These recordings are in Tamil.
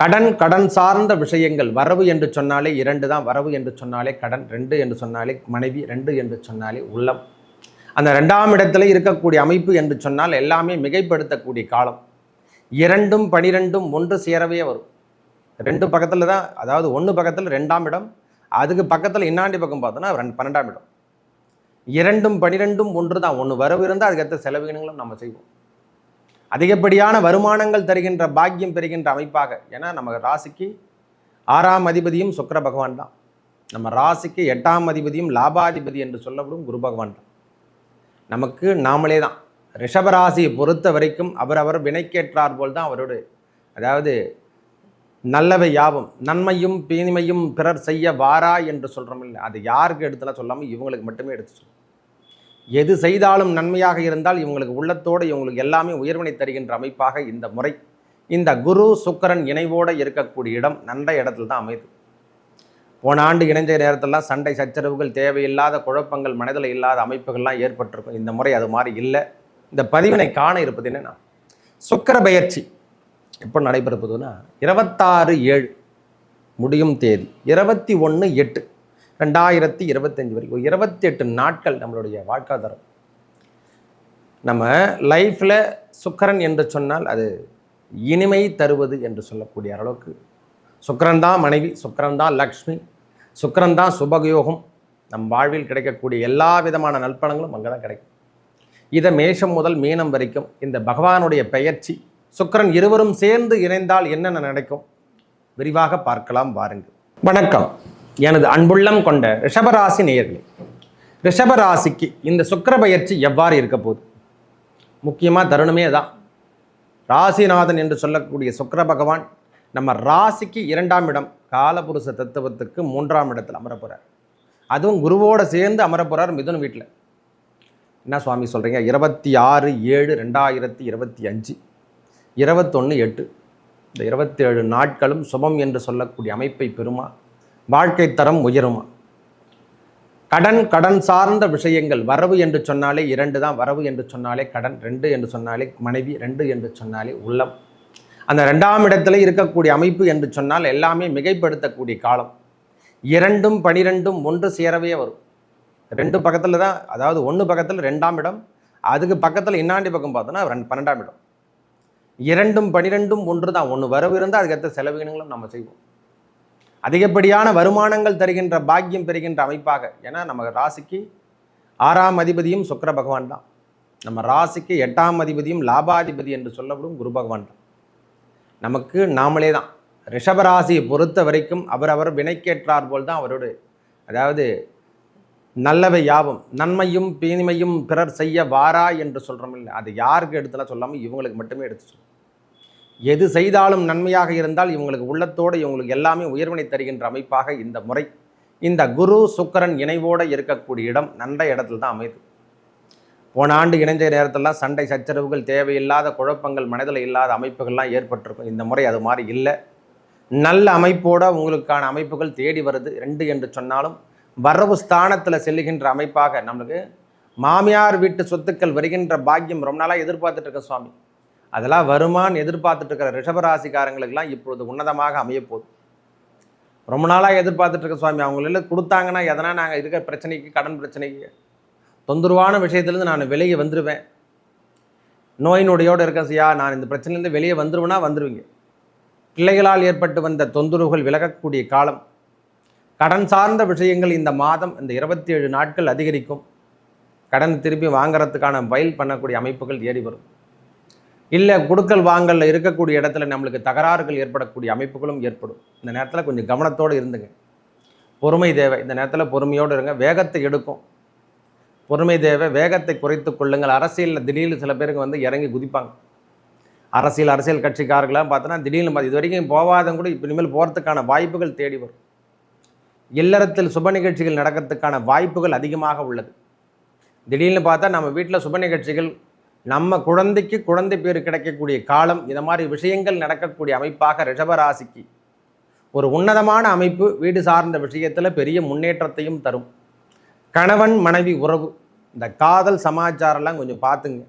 கடன் கடன் சார்ந்த விஷயங்கள். வரவு என்று சொன்னாலே இரண்டு தான். வரவு என்று சொன்னாலே கடன் ரெண்டு என்று சொன்னாலே மனைவி ரெண்டு என்று சொன்னாலே உள்ளம். அந்த ரெண்டாம் இடத்துல இருக்கக்கூடிய அமைப்பு என்று சொன்னால் எல்லாமே மிகைப்படுத்தக்கூடிய காலம். இரண்டும் பனிரெண்டும் ஒன்று சேரவே வரும். ரெண்டு பக்கத்தில் தான் அதாவது ஒன்று பக்கத்தில் ரெண்டாம் இடம் அதுக்கு பக்கத்தில் இன்னாண்டி பக்கம் பார்த்தோன்னா ரெண்டு பன்னெண்டாம் இடம். இரண்டும் பனிரெண்டும் ஒன்று தான். ஒன்று வரவு இருந்தால் அதுக்கேற்ற செலவினங்களும் நம்ம செய்வோம். அதிகப்படியான வருமானங்கள் தருகின்ற பாக்கியம் பெறுகின்ற அமைப்பாக. ஏன்னா நம்ம ராசிக்கு ஆறாம் அதிபதியும் சுக்கிர பகவான் தான். நம்ம ராசிக்கு எட்டாம் அதிபதியும் லாபாதிபதி என்று சொல்லப்படும் குரு பகவான் தான். நமக்கு நாமளே தான். ரிஷபராசியை பொறுத்த வரைக்கும் அவரவர் வினைக்கேற்றார் போல் தான் அவரோடு. அதாவது நல்லவை யாவும் நன்மையும் பீனிமையும் பிறர் செய்ய வாரா என்று சொல்கிறோம் இல்லை. அது யாருக்கு எடுத்துலாம் சொல்லாமல் இவங்களுக்கு மட்டுமே எடுத்து சொல்லணும் எது செய்தாலும் நன்மையாக இருந்தால் இவங்களுக்கு உள்ளத்தோடு இவங்களுக்கு எல்லாமே உயர்வினை தருகின்ற அமைப்பாக இந்த முறை. இந்த குரு சுக்கரன் இணைவோடு இருக்கக்கூடிய இடம் நல்ல இடத்துல தான் அமைது. போன ஆண்டு இணைஞ்ச நேரத்திலலாம் சண்டை சச்சரவுகள் தேவையில்லாத குழப்பங்கள் மனதில் இல்லாத அமைப்புகள்லாம் ஏற்பட்டிருக்கும். இந்த முறை அது மாதிரி இல்லை. இந்த பதிவினை காண இருப்பது என்னன்னா சுக்கர பயிற்சி எப்போ நடைபெறுவதுன்னா இருபத்தாறு ஏழு முடியும் தேதி இருபத்தி ஒன்று எட்டு. ரெண்டாயிரத்தி இருபத்தஞ்சு வரைக்கும். இருபத்தி எட்டு நாட்கள் நம்மளுடைய வாழ்க்காதாரம். நம்ம லைஃப்பில் சுக்கரன் என்று சொன்னால் அது இனிமை தருவது என்று சொல்லக்கூடிய அளவுக்கு. சுக்கரன் தான் மனைவி சுக்கரன் தான் லக்ஷ்மி சுக்கரன் தான் சுபகயோகம் நம் வாழ்வில் கிடைக்கக்கூடிய எல்லா விதமான நல்பணங்களும் அங்கே தான் கிடைக்கும். இதை மேஷம் முதல் மீனம் வரைக்கும் இந்த பகவானுடைய பெயர்ச்சி சுக்கிரன் இருவரும் சேர்ந்து இணைந்தால் என்னென்ன நடக்கும்? விரிவாக பார்க்கலாம் வாருங்கள். வணக்கம். எனது அன்புள்ளம் கொண்ட ரிஷபராசி நேயர்களே ரிஷபராசிக்கு இந்த சுக்கிர பயிற்சி எவ்வாறு இருக்க போகுது? முக்கியமாக தருணமே தான் ராசிநாதன் என்று சொல்லக்கூடிய சுக்கிர பகவான் நம்ம ராசிக்கு இரண்டாம் இடம் காலபுருஷ தத்துவத்துக்கு மூன்றாம் இடத்தில் அமரப்போகிறார் அதுவும் குருவோட சேர்ந்து அமரப்போகிறார் மிதுன் வீட்டில். என்ன சுவாமி சொல்கிறீங்க இருபத்தி ஆறு ஏழு ரெண்டாயிரத்தி இருபத்தி அஞ்சு இருபத்தொன்று எட்டு. இந்த இருபத்தேழு நாட்களும் சுபம் என்று சொல்லக்கூடிய அமைப்பை பெறுமா? வாழ்க்கை தரம் உயரும்? கடன் கடன் சார்ந்த விஷயங்கள் வரவு என்று சொன்னாலே இரண்டு தான். வரவு என்று சொன்னாலே கடன் ரெண்டு என்று சொன்னாலே மனைவி ரெண்டு என்று சொன்னாலே உள்ளம். அந்த ரெண்டாம் இடத்துல இருக்கக்கூடிய அமைப்பு என்று சொன்னால் எல்லாமே மிகைப்படுத்தக்கூடிய காலம். இரண்டும் பனிரெண்டும் ஒன்று சேரவே வரும். ரெண்டு பக்கத்தில் தான் அதாவது ஒன்று பக்கத்தில் ரெண்டாம் இடம் அதுக்கு பக்கத்தில் இன்னாண்டி பக்கம் பார்த்தோன்னா ரெண்டு பன்னெண்டாம் இடம். இரண்டும் பனிரெண்டும் ஒன்று தான். ஒன்று வரவு இருந்தால் அதுக்கேற்ற செலவினங்களும் நம்ம செய்வோம். அதிகப்படியான வருமானங்கள் தருகின்ற பாக்கியம் பெறுகின்ற அமைப்பாக. ஏன்னா நம்ம ராசிக்கு ஆறாம் அதிபதியும் சுக்கர பகவான் தான். நம்ம ராசிக்கு எட்டாம் அதிபதியும் லாபாதிபதி என்று சொல்லப்படும் குரு பகவான் தான். நமக்கு நாமளே தான். ரிஷபராசியை பொறுத்த வரைக்கும் அவரவர் வினைக்கேற்றார் போல் தான் அவரோடு. அதாவது நல்லவை யாவும் நன்மையும் பீனிமையும் பிறர் செய்ய வாரா என்று சொல்கிறோம் இல்லை அது யாருக்கு எடுத்துலாம் சொல்லாமல் இவங்களுக்கு மட்டுமே எடுத்து சொல்லும் எது செய்தாலும் நன்மையாக இருந்தால் இவங்களுக்கு உள்ளத்தோடு இவங்களுக்கு எல்லாமே உயர்வினை தருகின்ற அமைப்பாக இந்த முறை. இந்த குரு சுக்கரன் இணைவோடு இருக்கக்கூடிய இடம் நல்ல இடத்துல தான் அமைது. போன ஆண்டு இணைஞ்ச நேரத்திலலாம் சண்டை சச்சரவுகள் தேவையில்லாத குழப்பங்கள் மனதில் இல்லாத அமைப்புகள்லாம் ஏற்பட்டிருக்கும். இந்த முறை அது மாதிரி இல்லை. நல்ல அமைப்போட உங்களுக்கான அமைப்புகள் தேடி வருது. ரெண்டு என்று சொன்னாலும் வரவு ஸ்தானத்தில் செல்லுகின்ற அமைப்பாக நம்மளுக்கு மாமியார் வீட்டு சொத்துக்கள் வருகின்ற பாக்கியம் ரொம்ப நாளாக எதிர்பார்த்துட்டு இருக்க சுவாமி. அதெல்லாம் வருமான்னு எதிர்பார்த்துட்டு இருக்கிற ரிஷபராசிக்காரங்களுக்கெல்லாம் இப்பொழுது உன்னதமாக அமைய போகுது ரொம்ப நாளாக எதிர்பார்த்துட்டு இருக்க சுவாமி அவங்கள கொடுத்தாங்கன்னா எதனா நாங்கள் இருக்கிற பிரச்சனைக்கு கடன் பிரச்சனைக்கு தொந்தரவான விஷயத்துலேருந்து நான் வெளியே வந்துடுவேன் நோய் நொடியோடு இருக்கேன் சியா நான் இந்த பிரச்சனையிலேருந்து வெளியே வந்துருவேன்னா வந்துடுவீங்க பிள்ளைகளால் ஏற்பட்டு வந்த தொந்தரவுகள் விலகக்கூடிய காலம். கடன் சார்ந்த விஷயங்கள் இந்த மாதம் இந்த இருபத்தி ஏழு நாட்கள் அதிகரிக்கும். கடன் திருப்பி வாங்குறதுக்கான பயில் பண்ணக்கூடிய அமைப்புகள் ஏறி வரும். இல்லை கொடுக்கல் வாங்கலில் இருக்கக்கூடிய இடத்துல நம்மளுக்கு தகராறுகள் ஏற்படக்கூடிய அமைப்புகளும் ஏற்படும். இந்த நேரத்தில் கொஞ்சம் கவனத்தோடு இருந்துங்க. பொறுமை தேவை. இந்த நேரத்தில் பொறுமையோடு இருங்க. வேகத்தை எடுக்கும். பொறுமை தேவை. வேகத்தை குறைத்து கொள்ளுங்கள். அரசியலில் திடீர்னு சில பேருக்கு வந்து இறங்கி குதிப்பாங்க. அரசியல் அரசியல் கட்சிக்காரர்களாம் பார்த்தோன்னா திடீர்னு பார்த்து இது வரைக்கும் போகாதவங்க கூட இப்போ இனிமேல் போகிறதுக்கான வாய்ப்புகள் தேடி வரும். இல்லறத்தில் சுப நிகழ்ச்சிகள் நடக்கிறதுக்கான வாய்ப்புகள் அதிகமாக உள்ளது. திடீர்னு பார்த்தா நம்ம வீட்டில் சுப நிகழ்ச்சிகள் நம்ம குழந்தைக்கு குழந்தை பேர் கிடைக்கக்கூடிய காலம் இந்த மாதிரி விஷயங்கள் நடக்கக்கூடிய அமைப்பாக ரிஷபராசிக்கு ஒரு உன்னதமான அமைப்பு வீடு சார்ந்த விஷயத்தில் பெரிய முன்னேற்றத்தையும் தரும். கணவன் மனைவி உறவு. இந்த காதல் சமாச்சாரம்லாம் கொஞ்சம் பார்த்துங்க.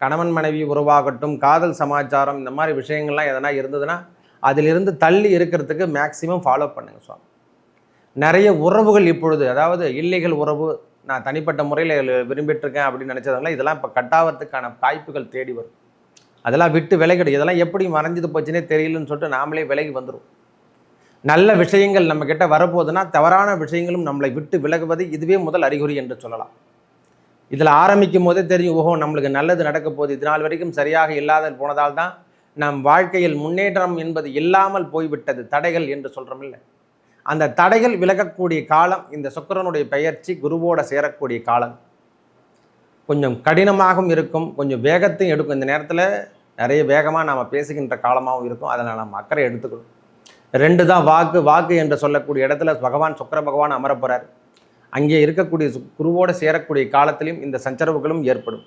கணவன் மனைவி உறவாகட்டும் காதல் சமாச்சாரம் இந்த மாதிரி விஷயங்கள்லாம் எதனா இருந்ததுன்னா அதிலிருந்து தள்ளி இருக்கிறதுக்கு மேக்சிமம் ஃபாலோ பண்ணுங்க சுவாமி. நிறைய உறவுகள் இப்பொழுது அதாவது இல்லைகள் உறவு நான் தனிப்பட்ட முறையில் விரும்பிட்டுருக்கேன் அப்படின்னு நினச்சதுனால இதெல்லாம் இப்போ கட்டாவதுக்கான வாய்ப்புகள் தேடி வரும். அதெல்லாம் விட்டு விலகிடும் இதெல்லாம் எப்படி மறைஞ்சது போச்சுன்னே தெரியலன்னு சொல்லிட்டு நாமளே விலகி வந்துடும் நல்ல விஷயங்கள் நம்மக்கிட்ட கிட்ட வரப்போகுதுன்னா தவறான விஷயங்களும் நம்மளை விட்டு விலகுவது இதுவே முதல் அறிகுறி என்று சொல்லலாம். இதில் ஆரம்பிக்கும் போதே தெரியும் ஓஹோ நம்மளுக்கு நல்லது நடக்க போகுது. இது நாள் வரைக்கும் சரியாக இல்லாத போனதால் தான் நம் வாழ்க்கையில் முன்னேற்றம் என்பது இல்லாமல் போய்விட்டது. தடைகள் என்று சொல்கிறோம் இல்லை. அந்த தடைகள் விலகக்கூடிய காலம் இந்த சுக்கிரனுடைய பெயர்ச்சி குருவோட சேரக்கூடிய காலம். கொஞ்சம் கடினமாகவும் இருக்கும் கொஞ்சம் வேகத்தையும் எடுக்கும். இந்த நேரத்தில் நிறைய வேகமாக நாம் பேசுகின்ற காலமாகவும் இருக்கும். அதனால் நம்ம அக்கறை எடுத்துக்கணும். ரெண்டு தான் வாக்கு. வாக்கு என்று சொல்லக்கூடிய இடத்துல பகவான் சுக்கர பகவான் அமரப்போகிறார் அங்கே இருக்கக்கூடிய குருவோடு சேரக்கூடிய காலத்திலையும் இந்த சஞ்சரவுகளும் ஏற்படும்.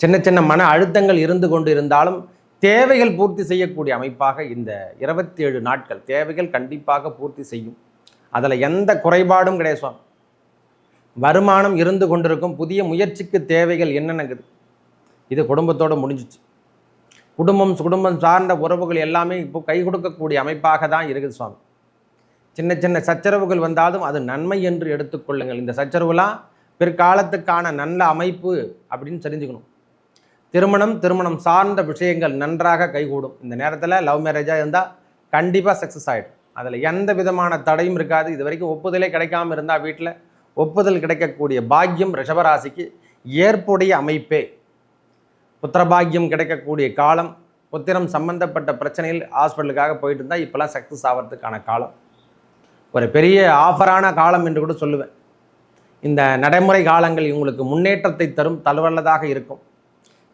சின்ன சின்ன மன அழுத்தங்கள் இருந்து கொண்டு இருந்தாலும் தேவைகள் பூர்த்தி செய்யக்கூடிய அமைப்பாக இந்த இருபத்தி ஏழு நாட்கள் தேவைகள் கண்டிப்பாக பூர்த்தி செய்யும். அதில் எந்த குறைபாடும் கிடையாது சுவாமி. வருமானம் இருந்து கொண்டிருக்கும் புதிய முயற்சிக்கு தேவைகள் என்னென்னங்குது? இது குடும்பத்தோடு முடிஞ்சிச்சு. குடும்பம் குடும்பம் சார்ந்த உறவுகள் எல்லாமே இப்போ கை கொடுக்கக்கூடிய அமைப்பாக தான் இருக்குது சுவாமி. சின்ன சின்ன சச்சரவுகள் வந்தாலும் அது நன்மை என்று எடுத்துக்கொள்ளுங்கள் இந்த சச்சரவுலாம் பிற்காலத்துக்கான நல்ல அமைப்பு அப்படின்னு தெரிஞ்சுக்கணும். திருமணம் திருமணம் சார்ந்த விஷயங்கள் நன்றாக கைகூடும். இந்த நேரத்தில் லவ் மேரேஜாக இருந்தால் கண்டிப்பாக சக்ஸஸ் ஆகிடும் அதில் எந்த விதமான தடையும் இருக்காது. இது வரைக்கும் ஒப்புதலே கிடைக்காம இருந்தால் வீட்டில் ஒப்புதல் கிடைக்கக்கூடிய பாக்கியம் ரிஷபராசிக்கு ஏற்புடைய அமைப்பே. புத்திரபாக்கியம் கிடைக்கக்கூடிய காலம் புத்திரம் சம்பந்தப்பட்ட பிரச்சனையில் ஹாஸ்பிட்டலுக்காக போயிட்டு இருந்தால் இப்போலாம் சக்ஸஸ் ஆகிறதுக்கான காலம். ஒரு பெரிய ஆஃபரான காலம் என்று கூட சொல்லுவேன். இந்த நடைமுறை காலங்கள் இவங்களுக்கு முன்னேற்றத்தை தரும் தலுவல்லதாக இருக்கும்.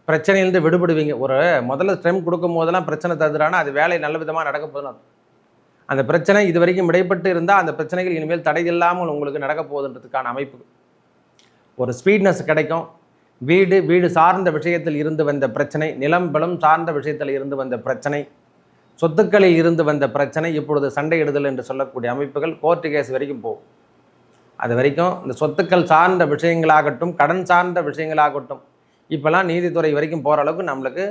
பிரச்சனையிலிருந்து விடுபடுவீங்க. ஒரு முதல்ல ஸ்ட்ரெம் கொடுக்கும் போதெல்லாம் பிரச்சனை தருதுறானா அது வேலை நல்ல விதமாக நடக்க போதுன்னு அந்த பிரச்சனை இது வரைக்கும் இடைப்பட்டு இருந்தால் அந்த பிரச்சனைகள் இனிமேல் தடை இல்லாமல் உங்களுக்கு நடக்க போகுதுன்றதுக்கான அமைப்பு. ஒரு ஸ்பீட்னஸ் கிடைக்கும். வீடு வீடு சார்ந்த விஷயத்தில் இருந்து வந்த பிரச்சனை நிலம் பலம் சார்ந்த விஷயத்தில் இருந்து வந்த பிரச்சனை சொத்துக்களில் இருந்து வந்த பிரச்சனை இப்பொழுது சண்டையிடுதல் என்று சொல்லக்கூடிய அமைப்புகள் கோர்ட்டு கேஸ் வரைக்கும் போகும். அது வரைக்கும் இந்த சொத்துக்கள் சார்ந்த விஷயங்களாகட்டும் கடன் சார்ந்த விஷயங்களாகட்டும் இப்போல்லாம் நீதித்துறை வரைக்கும் போகிற அளவுக்கு நம்மளுக்கு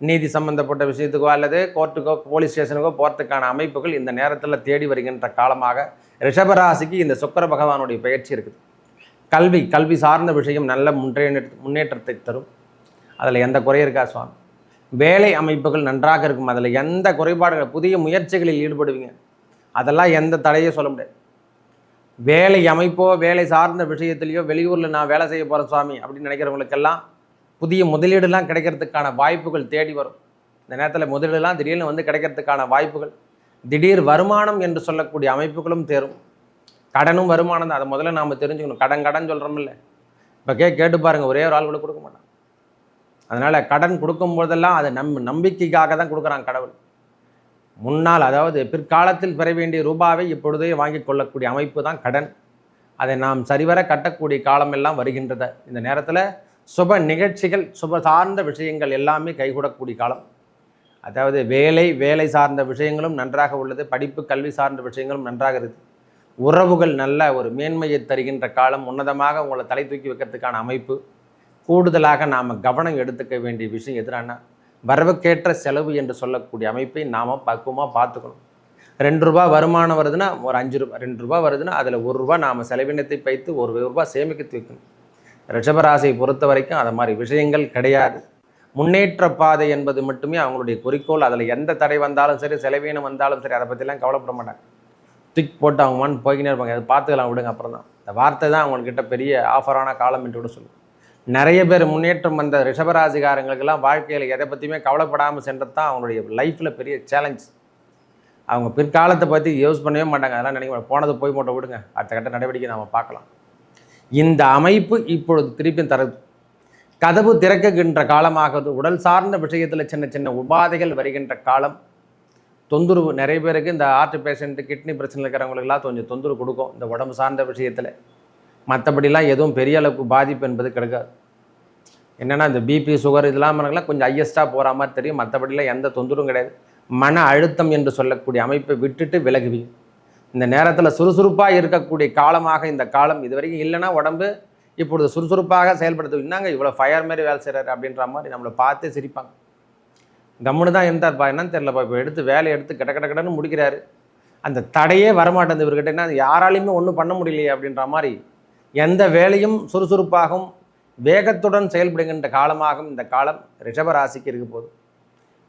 நீதி சம்பந்தப்பட்ட விஷயத்துக்கோ அல்லது கோர்ட்டுக்கோ போலீஸ் ஸ்டேஷனுக்கோ போகிறதுக்கான அமைப்புகள் இந்த நேரத்தில் தேடி வருகின்ற காலமாக ரிஷபராசிக்கு இந்த சுக்கர பகவானுடைய பயிற்சி இருக்குது. கல்வி கல்வி சார்ந்த விஷயம் நல்ல முன்னேற்ற முன்னேற்றத்தை தரும். அதில் எந்த குறையும் இருக்கா சுவாமி? வேலை அமைப்புகள் நன்றாக இருக்கும். அதில் எந்த குறைபாடுகள் புதிய முயற்சிகளில் ஈடுபடுவீங்க? அதெல்லாம் எந்த தடையும் சொல்ல முடியாது. வேலை அமைப்போ வேலை சார்ந்த விஷயத்துலையோ வெளியூரில் நான் வேலை செய்ய போகிறேன் சுவாமி அப்படின்னு நினைக்கிறவங்களுக்கெல்லாம் புதிய முதலீடுலாம் கிடைக்கிறதுக்கான வாய்ப்புகள் தேடி வரும். இந்த நேரத்தில் முதலீடுலாம் திடீர்னு வந்து கிடைக்கிறதுக்கான வாய்ப்புகள். திடீர் வருமானம் என்று சொல்லக்கூடிய அமைப்புகளும் தேரும். கடனும் வருமானம் தான். அதை முதல்ல நாம் தெரிஞ்சுக்கணும். கடன் கடன் சொல்கிறோமில்ல இப்போ கே கேட்டு பாருங்கள் ஒரே ஒரு ஆள் கூட கொடுக்க மாட்டான். அதனால் கடன் கொடுக்கும் போதெல்லாம் அது நம் நம்பிக்கைக்காக தான் கொடுக்குறான் கடவுள். முன்னால் அதாவது பிற்காலத்தில் பெற வேண்டிய ரூபாவை இப்பொழுதே வாங்கி கொள்ளக்கூடிய அமைப்பு தான் கடன். அதை நாம் சரிவர கட்டக்கூடிய காலமெல்லாம் வருகின்றது. இந்த நேரத்தில் சுப நிகழ்ச்சிகள் சுப சார்ந்த விஷயங்கள் எல்லாமே கைகூடக்கூடிய காலம். அதாவது வேலை வேலை சார்ந்த விஷயங்களும் நன்றாக உள்ளது படிப்பு கல்வி சார்ந்த விஷயங்களும் நன்றாக இருக்குது. உறவுகள் நல்ல ஒரு மேன்மையை தருகின்ற காலம் உன்னதமாக உங்களை தலை தூக்கி வைக்கிறதுக்கான அமைப்பு. கூடுதலாக நாம் கவனம் எடுத்துக்க வேண்டிய விஷயம் எதிரான வரவுக்கேற்ற செலவு என்று சொல்லக்கூடிய அமைப்பை நாம் பக்குவமாக பார்த்துக்கணும். ரெண்டு ரூபா வருமானம் வருதுன்னா ஒரு அஞ்சு ரூபா ரெண்டு ரூபா வருதுன்னா அதில் ஒரு ரூபா நாம் செலவினத்தை வைத்து ஒரு ரூபா சேமிக்க வைக்கணும். ரிஷபராசியை பொறுத்த வரைக்கும் அது மாதிரி விஷயங்கள் கிடையாது. முன்னேற்ற பாதை என்பது மட்டுமே அவங்களுடைய குறிக்கோள். அதில் எந்த தடை வந்தாலும் சரி செலவீனம் வந்தாலும் சரி அதை பற்றிலாம் கவலைப்பட மாட்டாங்க. டிக் போட்டு அவங்க மண் போய்கினே இருப்பாங்க. அதை பார்த்துக்கலாம் விடுங்க அப்புறம் தான். இந்த வார்த்தை தான் அவங்கக்கிட்ட பெரிய ஆஃபரான காலம் என்று கூட சொல்லுவோம். நிறைய பேர் முன்னேற்றம் வந்த ரிஷபராசிகாரங்களுக்கெல்லாம் வாழ்க்கையில் எதை பற்றியுமே கவலைப்படாமல் சென்றது தான் அவங்களுடைய லைஃப்பில் பெரிய சேலஞ்ச் அவங்க பிற்காலத்தை பற்றி யூஸ் பண்ணவே மாட்டாங்க. அதெல்லாம் நினைக்க போனது போய் மட்டும் விடுங்க. அடுத்த கட்ட நடவடிக்கை நாம் பார்க்கலாம். இந்த அமைப்பு இப்பொழுது திருப்பியும் தருது கதவு திறக்குகின்ற காலமாகிறது உடல் சார்ந்த விஷயத்தில் சின்ன சின்ன உபாதைகள் வருகின்ற காலம். தொந்தரவு நிறைய பேருக்கு இந்த ஹார்ட் பேஷண்ட்டு கிட்னி பிரச்சனை இருக்கிறவங்களுக்கெல்லாம் கொஞ்சம் தொந்தரவு கொடுக்கும். இந்த உடம்பு சார்ந்த விஷயத்தில். மற்றபடிலாம் எதுவும் பெரிய அளவுக்கு பாதிப்பு என்பது கிடைக்காது. என்னென்னா இந்த பிபி சுகர் இதெல்லாம் கொஞ்சம் ஹையஸ்ட்டாக போகிற மாதிரி தெரியும். மற்றபடிலாம் எந்த தொந்தரவும் கிடையாது. மன அழுத்தம் என்று சொல்லக்கூடிய அமைப்பை விட்டுட்டு விலகுவீங்க. இந்த நேரத்தில் சுறுசுறுப்பாக இருக்கக்கூடிய காலமாக இந்த காலம் இது வரைக்கும் இல்லைன்னா உடம்பு இப்பொழுது சுறுசுறுப்பாக செயல்படுத்து என்னங்க இவ்வளோ ஃபயர் மாதிரி வேலை செய்கிறாரு அப்படின்ற மாதிரி நம்மளை பார்த்து சிரிப்பாங்க. கம்முன்னு தான் இருந்தார்ப்பா என்னன்னு தெரிலப்பா இப்போ எடுத்து வேலை எடுத்து கட கட கடன்னு முடிக்கிறாரு. அந்த தடையே வரமாட்டேங்குது இவர்கிட்ட. என்ன யாராலையுமே ஒன்றும் பண்ண முடியலையே அப்படின்ற மாதிரி எந்த வேலையும் சுறுசுறுப்பாகவும் வேகத்துடன் செயல்படுகின்ற காலமாகவும் இந்த காலம் ரிஷபராசிக்கு இருக்க போகுது.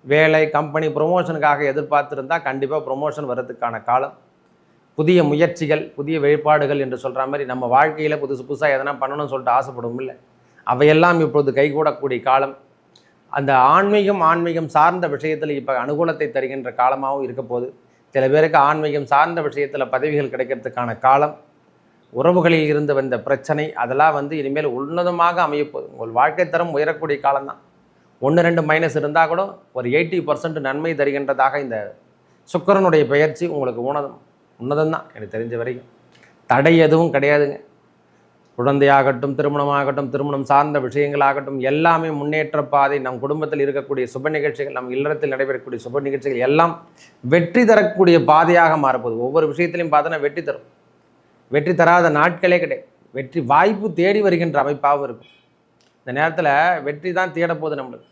வேலை கம்பெனி ப்ரொமோஷனுக்காக எதிர்பார்த்துருந்தால் கண்டிப்பாக ப்ரொமோஷன் வர்றதுக்கான காலம். புதிய முயற்சிகள் புதிய வெளிப்பாடுகள் என்று சொல்கிற மாதிரி நம்ம வாழ்க்கையில் புதுசு புதுசாக எதனா பண்ணணும்னு சொல்லிட்டு ஆசைப்படும் இல்லை. அவையெல்லாம் இப்பொழுது கைகூடக்கூடிய காலம். அந்த ஆன்மீகம் ஆன்மீகம் சார்ந்த விஷயத்தில் இப்போ அனுகூலத்தை தருகின்ற காலமாகவும் இருக்க போகுது சில பேருக்கு ஆன்மீகம் சார்ந்த விஷயத்தில் பதவிகள் கிடைக்கிறதுக்கான காலம் உறவுகளில் இருந்து வந்த பிரச்சனை அதெல்லாம் வந்து இனிமேல் உன்னதமாக அமையப்போகுது உங்கள் வாழ்க்கை தரம் உயரக்கூடிய காலம்தான். ஒன்று ரெண்டு மைனஸ் இருந்தால் கூட ஒரு எயிட்டி பர்சன்ட் நன்மை தருகின்றதாக இந்த சுக்கிரனுடைய பெயர்ச்சி உங்களுக்கு உணதம் உன்னதம் தான் எனக்கு தெரிஞ்ச வரைக்கும். தடை எதுவும் கிடையாதுங்க. குழந்தையாகட்டும் திருமணமாகட்டும் திருமணம் சார்ந்த விஷயங்களாகட்டும் எல்லாமே முன்னேற்ற பாதை. நம் குடும்பத்தில் இருக்கக்கூடிய சுப நிகழ்ச்சிகள் நம் இல்லறத்தில் நடைபெறக்கூடிய சுப நிகழ்ச்சிகள் எல்லாம் வெற்றி தரக்கூடிய பாதையாக மாறப்போகுது. ஒவ்வொரு விஷயத்திலையும் பார்த்தோன்னா வெற்றி தரும். வெற்றி தராத நாட்களே கிடையாது. வெற்றி வாய்ப்பு தேடி வருகின்ற அமைப்பாகவும் இருக்கும். இந்த நேரத்தில் வெற்றி தான் தேடப்போகுது நம்மளுக்கு.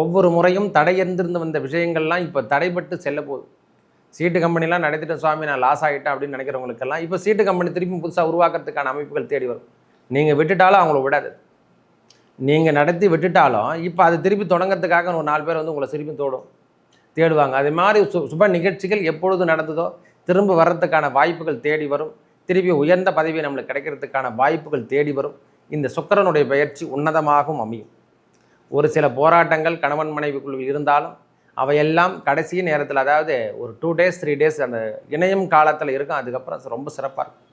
ஒவ்வொரு முறையும் தடை இருந்திருந்து வந்த விஷயங்கள்லாம் இப்போ தடைபட்டு செல்ல போகுது சீட்டு கம்பெனிலாம் நடத்திட்ட சுவாமி நான் லாஸ் ஆகிட்டேன் அப்படின்னு நினைக்கிறவங்களுக்கெல்லாம் இப்போ சீட்டு கம்பெனி திருப்பி புதுசாக உருவாக்குறதுக்கான அமைப்புகள் தேடி வரும். நீங்கள் விட்டுட்டாலும் அவங்கள விடாது. நீங்கள் நடத்தி விட்டுட்டாலும் இப்போ அது திருப்பி தொடங்கிறதுக்காக ஒரு நாலு பேர் வந்து உங்களை திருப்பி தோடும் தேடுவாங்க. அதே மாதிரி சு சுப நிகழ்ச்சிகள் எப்பொழுது நடந்ததோ திரும்ப வர்றதுக்கான வாய்ப்புகள் தேடி வரும். திருப்பி உயர்ந்த பதவி நம்மளுக்கு கிடைக்கிறதுக்கான வாய்ப்புகள் தேடி வரும். இந்த சுக்கரனுடைய பயிற்சி உன்னதமாகவும் அமையும். ஒரு சில போராட்டங்கள் கணவன் மனைவிக்குள் இருந்தாலும் அவையெல்லாம் கடைசி நேரத்தில் அதாவது ஒரு டூ டேஸ் த்ரீ டேஸ் அந்த இணையம் காலத்தில் இருக்கும். அதுக்கப்புறம் ரொம்ப சிறப்பாக இருக்கும்.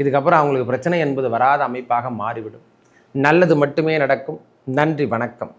இதுக்கப்புறம் அவங்களுக்கு பிரச்சனை என்பது வராத அமைப்பாக மாறிவிடும். நல்லது மட்டுமே நடக்கும். நன்றி வணக்கம்.